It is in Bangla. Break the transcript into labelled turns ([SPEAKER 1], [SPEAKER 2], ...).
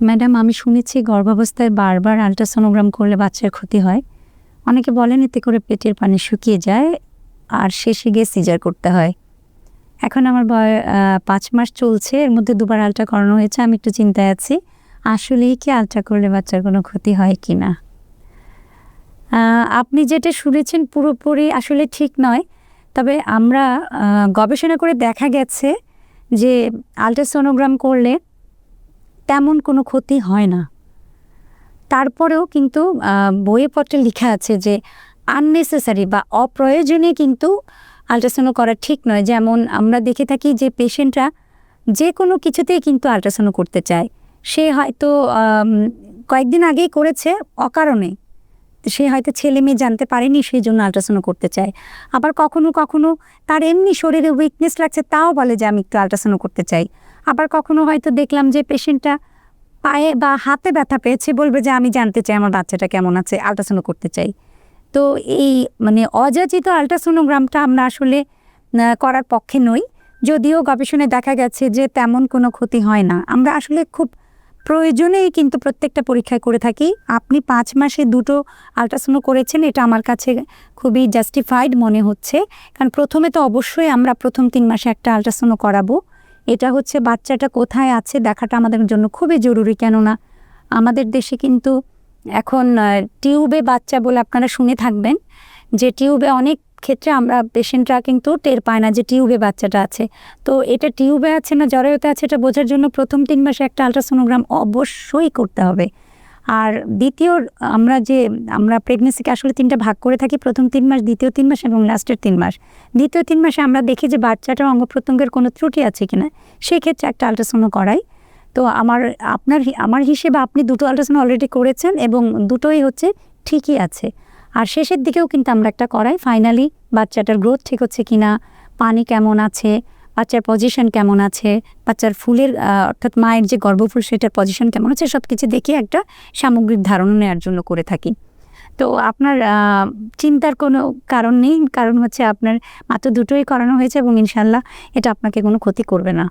[SPEAKER 1] ম্যাডাম, আমি শুনেছি গর্ভাবস্থায় বারবার আলট্রাসোনোগ্রাম করলে বাচ্চার ক্ষতি হয়। অনেকে বলেন এতে করে পেটের পানি শুকিয়ে যায় আর শেষে গিয়ে সিজার করতে হয়। এখন আমার বয় পাঁচ মাস চলছে, এর মধ্যে দুবার আলট্রা করানো হয়েছে, আমি একটু চিন্তায় আছি। আসলেই কি আলট্রা করলে বাচ্চার কোনো ক্ষতি হয় কি না? আপনি যেটা শুনেছেন পুরোপুরি আসলে ঠিক নয়। তবে আমরা গবেষণা করে দেখা গেছে যে আলট্রাসোনোগ্রাম করলে তেমন কোনো ক্ষতি হয় না। তারপরেও কিন্তু বইয়ে পত্রে লেখা আছে যে আননেসেসারি বা অপ্রয়োজনে কিন্তু আলট্রাসাউন্ড করা ঠিক নয়। যেমন আমরা দেখে থাকি যে পেশেন্টরা যে কোনো কিছুতেই কিন্তু আলট্রাসাউন্ড করতে চায়। সে হয়তো কয়েকদিন আগেই করেছে, অকারণে। সে হয়তো ছেলে মেয়ে জানতে পারেনি, সেই জন্য আলট্রাসাউন্ড করতে চায়। আবার কখনো কখনো তার এমনি শরীরে উইকনেস লাগছে, তাও বলে যে, আমি একটু আলট্রাসাউন্ড করতে চাই। আবার কখনো হয়তো দেখলাম যে পেশেন্টটা পায়ে বা হাতে ব্যথা পেয়েছে, বলবে যে আমি জানতে চাই আমার বাচ্চাটা কেমন আছে, আলট্রাসাউন্ড করতে চাই। তো এই মানে অযাচিত আলট্রাসোনোগ্রামটা আমরা আসলে করার পক্ষে নই। যদিও গবেষণায় দেখা গেছে যে তেমন কোনো ক্ষতি হয় না। আমরা আসলে খুব প্রয়োজনেই কিন্তু প্রত্যেকটা পরীক্ষায় করে থাকি। আপনি পাঁচ মাসে দুটো আলট্রাসাউন্ড করেছেন, এটা আমার কাছে খুবই জাস্টিফাইড মনে হচ্ছে। কারণ প্রথমে তো অবশ্যই আমরা প্রথম তিন মাসে একটা আলট্রাসাউন্ড করাবো। এটা হচ্ছে বাচ্চাটা কোথায় আছে দেখাটা আমাদের জন্য খুবই জরুরি। কেননা আমাদের দেশে কিন্তু এখন টিউবে বাচ্চা বলে আপনারা শুনে থাকবেন যে টিউবে অনেক ক্ষেত্রে আমরা পেশেন্টরা কিন্তু টের পায় না যে টিউবে বাচ্চাটা আছে। তো এটা টিউবে আছে না জরায়ুতে আছে, এটা বোঝার জন্য প্রথম তিন মাসে একটা আলট্রাসোনোগ্রাম অবশ্যই করতে হবে। আর দ্বিতীয়, আমরা যে, আমরা প্রেগনেন্সিকে আসলে তিনটা ভাগ করে থাকি, প্রথম তিন মাস, দ্বিতীয় তিন মাস এবং লাস্টের তিন মাস। দ্বিতীয় তিন মাসে আমরা দেখি যে বাচ্চাটার অঙ্গ প্রত্যঙ্গের কোনো ত্রুটি আছে কিনা, সেক্ষেত্রে একটা আলট্রাসাউন্ড করাই। তো আমার, আপনার, আমার হিসেবে আপনি দুটো আলট্রাসাউন্ড অলরেডি করেছেন এবং দুটোই হচ্ছে ঠিকই আছে। আর শেষের দিকেও কিন্তু আমরা একটা করাই। ফাইনালি বাচ্চাটার গ্রোথ ঠিক হচ্ছে কিনা, পানি কেমন আছে বাচ্চার পজিশন কেমন আছে? বাচ্চার ফুলের অর্থাৎ মায়ের যে গর্ভফুল সেটার পজিশন কেমন আছে? সব কিছু দেখে একটা সামগ্রিক ধারণা নেওয়ার জন্য করে থাকি। তো আপনার চিন্তার কোনো কারণ নেই? কারণ হচ্ছে আপনার মাত্র দুটোই করানো হয়েছে এবং ইনশাল্লাহ এটা আপনাকে কোনো ক্ষতি করবে না।